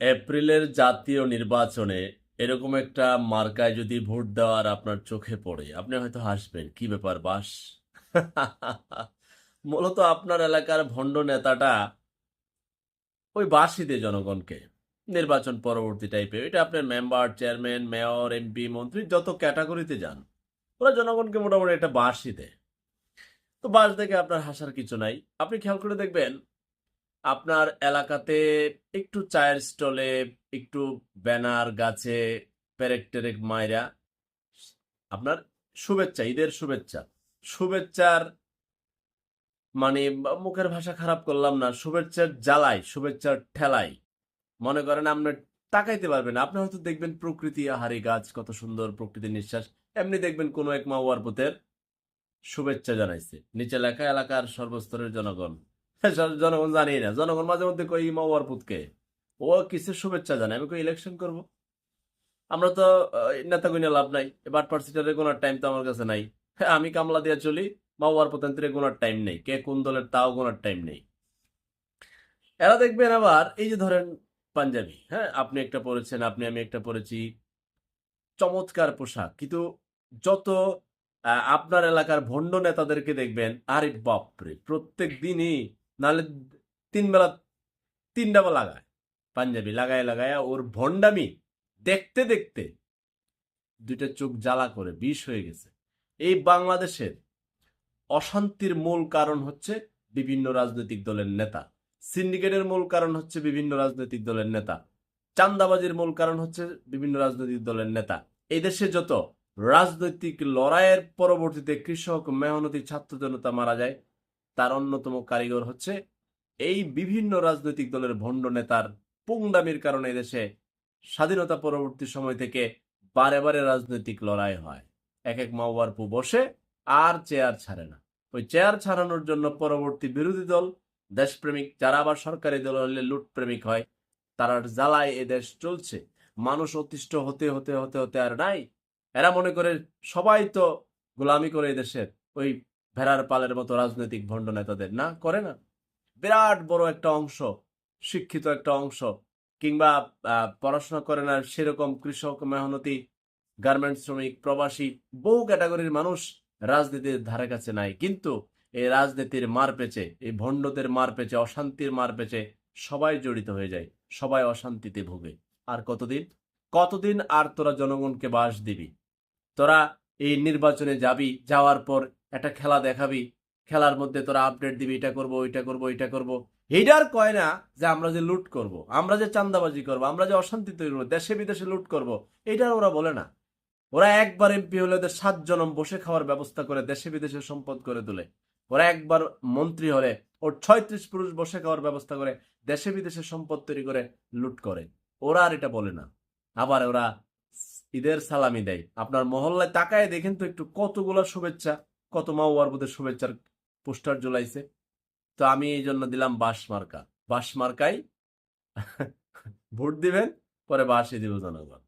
এপ্রিলের জাতীয় নির্বাচনে এরকম একটা মার্কায় যদি ভোট দেওয়ার আপনার চোখে পড়ে, আপনি হয়তো হাসবেন, কি ব্যাপার বাস? মূলত আপনার এলাকার ভণ্ড নেতাটা ওই বাসই দেয় জনগণকে, নির্বাচন পরবর্তী টাইপের এটা আপনার মেম্বার চেয়ারম্যান মেয়র এমপি মন্ত্রী, যত ক্যাটাগরিতে যান, ওরা জনগণকে মোটামুটি একটা বাসই দেয় তো বাস দেখে আপনার হাসার কিছু নাই। আপনি খেয়াল করে দেখবেন আপনার এলাকাতে একটু চায়ের স্টলে, একটু ব্যানার, গাছে, পেরেক টেরেক মায়েরা আপনার শুভেচ্ছা, ঈদের শুভেচ্ছা। শুভেচ্ছার মানে মুখের ভাষা খারাপ করলাম না, শুভেচ্ছার জ্বালাই, শুভেচ্ছার ঠেলাই। মনে করেন আপনি তাকাইতে পারবেন আপনি হয়তো দেখবেন প্রকৃতি, আহারি গাছ, কত সুন্দর প্রকৃতির নিঃশ্বাস। এমনি দেখবেন কোনো এক মাওয়ার পুতের শুভেচ্ছা জানাইছে। নিচে লেখা, এলাকার সর্বস্তরের জনগণ। জন- জনগণ জানি না। জনগণ মাঝে মধ্যে কই মাওয়ার পুতকে। ও কিসের শুভেচ্ছা জানে? আমি কই ইলেকশন করব। আমরা তো নেতা কইনে লাভ নাই। এবার পার্সিটারে গোনার টাইম তো আমার কাছে নাই। হ্যাঁ, আমি কামলা দিয়ে চলি মাওয়ার পতন্ত্রে গোনার টাইম নেই। কে কোন দলের তাও গোনার টাইম নেই। এরা দেখবেন আবার এই যে ধরেন পাঞ্জাবি হ্যাঁ আপনি একটা পরেছেন আপনি আমি একটা পরেছি। চমৎকার পোশাক। কিন্তু যত আপনার এলাকার ভণ্ড নেতাদেরকে দেখবেন আরে বাপরে প্রত্যেক দিনই নাহলে তিন বেলা তিনটা বেলা লাগায়। পাঞ্জাবি লাগায় লাগায়, ওর ভণ্ডামি দেখতে দেখতে দুইটা চোখ জ্বালা করে বিষ হয়ে গেছে। এই বাংলাদেশের অশান্তির মূল কারণ হচ্ছে বিভিন্ন রাজনৈতিক দলের নেতা। সিন্ডিকেটের মূল কারণ হচ্ছে বিভিন্ন রাজনৈতিক দলের নেতা। চান্দাবাজির মূল কারণ হচ্ছে বিভিন্ন রাজনৈতিক দলের নেতা। এই দেশে যত রাজনৈতিক লড়াইয়ের পরবর্তীতে কৃষক, মেহনতি ছাত্র জনতা মারা যায় তার অন্যতম কারিগর হচ্ছে এই বিভিন্ন রাজনৈতিক দলের ভণ্ড নেতার পুংদামির কারণে দেশে স্বাধীনতা পরবর্তী সময় থেকে বারে বারে রাজনৈতিক লড়াই হয়। এক এক মাওয়ার পু বসে, আর চেয়ার ছাড়ে না। ওই চেয়ার ছাড়ানোর জন্য পরবর্তী বিরোধী দল, দেশপ্রেমিক, যারা আবার সরকারি দল হলে লুটপ্রেমিক হয় তারা জ্বালায় এ দেশ চলছে। মানুষ অতিষ্ঠ হতে হতে হতে হতে আর নাই। এরা মনে করে সবাই তো গোলামি করে দেশের ওই ভেড়ার পালের মতো রাজনৈতিক ভণ্ড নেতাদের না করে না। বিরাট বড় একটা অংশ, শিক্ষিত একটা অংশ, কিংবা পড়াশোনা করে না সেরকম কৃষক মেহনতি গার্মেন্টস শ্রমিক, প্রবাসী, বহু ক্যাটাগরির মানুষ রাজনীতির ধারে কাছে নাই। কিন্তু এই রাজনীতির মার পেচে, এই ভণ্ডদের মার পেচে, অশান্তির মার পেচে সবাই জড়িত হয়ে যায়, সবাই অশান্তিতে ভোগে। আর কতদিন? কতদিন আর তোরা জনগণকে বাস দিবি? তোরা এই নির্বাচনে যাবি, যাওয়ার পর একটা খেলা দেখাবি, খেলার মধ্যে তোরা আপডেট দিবি, এটা করব, ওইটা করব ওইটা করব। এইটার কয় না যে আমরা যে লুট করব, আমরা যে চান্দাবাজি করব, আমরা যে অশান্তি তৈরি করব, দেশে বিদেশে লুট করব এইটার ওরা বলে না। ওরা একবার এমপি হলে ওদের সাত জনম বসে খাওয়ার ব্যবস্থা করে দেশে বিদেশে সম্পদ করে তোলে। ওরা একবার মন্ত্রী হলে ওর ছয়ত্রিশ পুরুষ বসে খাওয়ার ব্যবস্থা করে দেশে বিদেশে সম্পদ তৈরি করে লুট করে। ওরা আর এটা বলে না। আবার ওরা ঈদের সালামি দেয়। আপনার মহল্লায় তাকায় দেখেন তো একটু কতগুলো শুভেচ্ছা। কত মা বোধের শুভেচ্ছার পোস্টার জ্বলাইছে। তো আমি এই জন্য দিলাম বাস মার্কা। বাস মার্কাই ভোট দিবেন, পরে বাসে দিব জনগণ।